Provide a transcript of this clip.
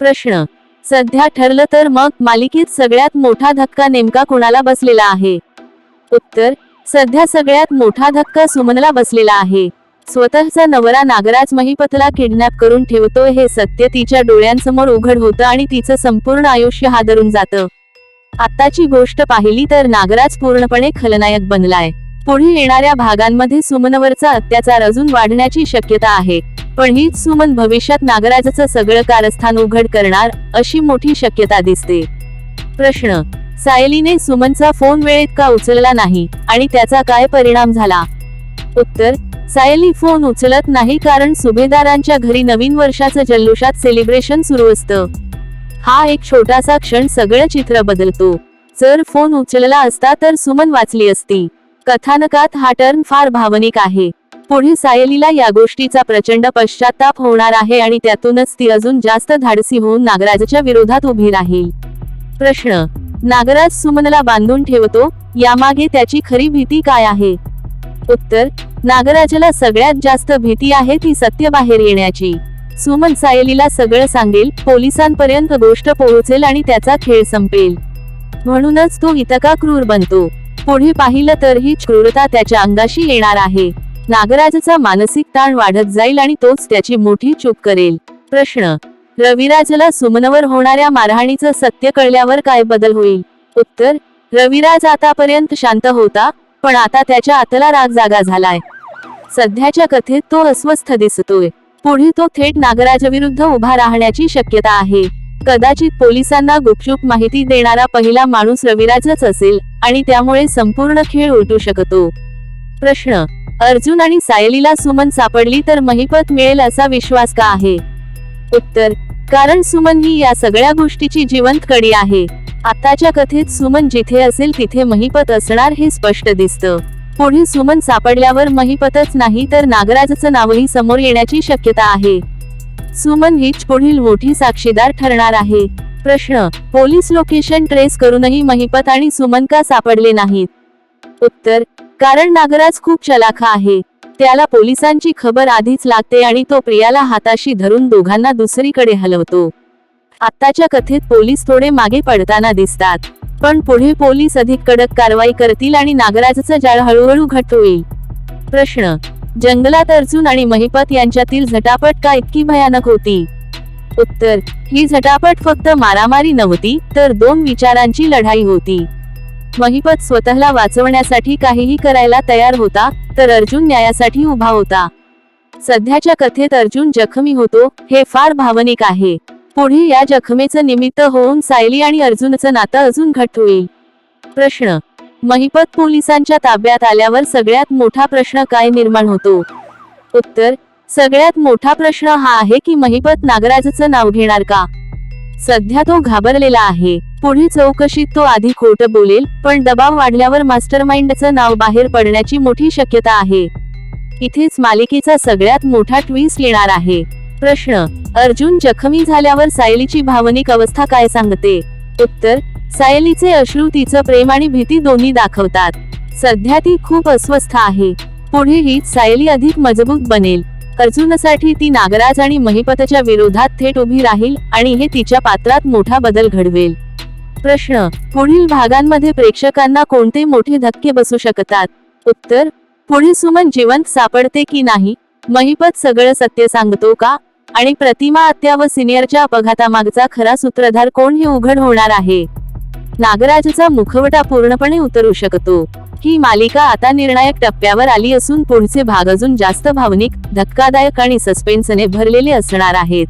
प्रश्न. सध्या ठरलं तर मग मालिकेत सगळ्यात मोठा धक्का नेमका कुणाला बसलेला आहे? उत्तर सध्या सगळ्यात मोठा धक्का सुमनला बसलेला आहे. स्वतःचा नवरा नागराज महिपतला किडनॅप करून ठेवतोय हे सत्य तिच्या डोळ्यांसमोर उघड होतं आणि तिचं संपूर्ण आयुष्य हादरून जातं. आत्ताची गोष्ट पाहिली तर नागराज पूर्णपणे खलनायक बनलाय. पुढे येणाऱ्या भागांमध्ये सुमनवरचा अत्याचार अजून वाढण्याची शक्यता आहे. पण हीच सुमन भविष्यात नागराजाचं सगळं कारस्थान उघड करणार अशी मोठी शक्यता दिसते. प्रश्न सायलीने सुमनचा फोन वेळेत का उचलला नाही आणि त्याचा काय परिणाम झाला? उत्तर सायली फोन उचलत नाही कारण सुभेदारांच्या घरी नवीन वर्षाचं जल्लोषात सेलिब्रेशन सुरू असतं. हा एक छोटासा क्षण सगळं चित्र बदलतो. जर फोन उचलला असता तर सुमन वाचली असती. कथानकात हा टर्न फार भावनिक आहे. पुढे सायलीला या गोष्टीचा प्रचंड पश्चाताप होणार आहे आणि त्यातूनच ती अजून जास्त धाडसी होऊन नागराजच्या विरोधात उभी राहील. प्रश्न नागराज सुमनला बांधून ठेवतो यामागे त्याची खरी भीती काय आहे? उत्तर नागराजला सगळ्यात जास्त भीती आहे ती सत्य बाहेर येण्याची. सुमन सायलीला सगळं सांगेल पोलिसांपर्यंत गोष्ट पोहोचेल आणि त्याचा खेळ संपेल. म्हणूनच तो इतका क्रूर बनतो. पुढे पाहिलं तर ही क्रूरता त्याच्या अंगाशी येणार आहे. नागराजचा मानसिक ताण वाढत जाईल आणि तोच त्याची मोठी चूक करेल. प्रश्न. रविराजला सुमनवर होणाऱ्या मारहाणीचं सत्य कळल्यावर काय बदल होईल? उत्तर. रविराज आतापर्यंत शांत होता पण आता त्याच्या आतला राग जागा झालाय. सध्याच्या कथेत तो अस्वस्थ दिसतोय. पुढे तो थेट नागराजविरुद्ध उभा राहण्याची शक्यता आहे. कदाचित पोलिसांना गुपचूप माहिती देणारा पहिला माणूस रविराजच असेल आणि त्यामुळे संपूर्ण खेळ उलटू शकतो. प्रश्न. अर्जुन आणि सायलीला सुमन सापडली तर महिपत मिळेल असा विश्वास का आहे? उत्तर कारण सुमन ही या सगळ्या गोष्टीची जिवंत कडी आहे. आताच्या कथेत सुमन जिथे असेल तिथे महिपत असणार हे स्पष्ट दिसतं. पुढे सुमन सापडल्यावर महिपतच नाही तर नागराजचं नावही समोर येण्याची शक्यता आहे. सुमन हीच पुढील मोठी साक्षीदार ठरणार आहे. प्रश्न पोलीस लोकेशन ट्रेस करूनही महिपत आणि सुमन का सापडले नाहीत? उत्तर कारण नागराज खूप चलाखा आहे. त्याला पोलिसांची खबर आधीच लागते आणि तो प्रियाला हाताशी धरून दोघांना दुसरीकडे हलवतो. आत्ताच्या कथेत पोलीस थोडे मागे पडताना दिसतात. पण पुढे पोलीस अधिक कडक कारवाई करतील आणि नागराजचं जाळ हळूहळू घट होईल. प्रश्न. जंगलात अर्जुन आणि महिपत यांच्यातील झटापट का इतकी भयानक होती? उत्तर. ही झटापट फक्त मारामारी नव्हती तर दोन विचारांची लढाई होती. महिपत स्वतःला वाचवण्यासाठी काहीही करायला तयार होता तर अर्जुन न्यायासाठी उभा होता. सध्याच्या कथेत अर्जुन जखमी होतो हे फार भावनिक आहे. पुढे या जखमेचं निमित्त होऊन सायली आणि अर्जुनचं नातं अजून घट्ट होईल. प्रश्न. महिपत पोलिसांच्या ताब्यात आल्यावर सगळ्यात मोठा प्रश्न काय निर्माण होतो? उत्तर. सगळ्यात मोठा प्रश्न हा आहे की महिपत नागराजचं नाव घेणार का? सध्या तो घाबरलेला आहे. पुढे चौकशीत तो आधी खोटं बोलेल पण दबाव वाढल्यावर मास्टरमाइंडचं नाव बाहेर पडण्याची मोठी शक्यता आहे. इथेच मालिकेचा सगळ्यात मोठा ट्विस्ट येणार आहे. प्रश्न अर्जुन जखमी झाल्यावर सायलीची भावनिक अवस्था काय सांगते? उत्तर सायलीचे अश्रू तिचं प्रेम आणि भीती दोन्ही दाखवतात. सध्या ती खूप अस्वस्थ आहे. पुढेही सायली अधिक मजबूत बनेल. अर्जुनसाठी ती नागराज आणि महिपतच्या विरोधात थेट उभी राहील आणि हे तिच्या पात्रात मोठा बदल घडवेल. प्रश्न पुढील भागांमध्ये प्रेक्षकांना कोणते मोठे धक्के बसू शकतात? उत्तर पुढे सुमन जिवंत सापडते की नाही? महिपत सगळं सत्य सांगतो का? आणि प्रतिमा आत्या व सिनियरच्या अपघातामागचा खरा सूत्रधार कोण हे उघड होणार आहे? नागराजचा मुखवटा पूर्णपणे उतरू शकतो. ही मालिका आता निर्णायक टप्प्यावर आली असून पुढचे भाग अजून जास्त भावनिक धक्कादायक आणि सस्पेन्सने भरलेले असणार आहेत.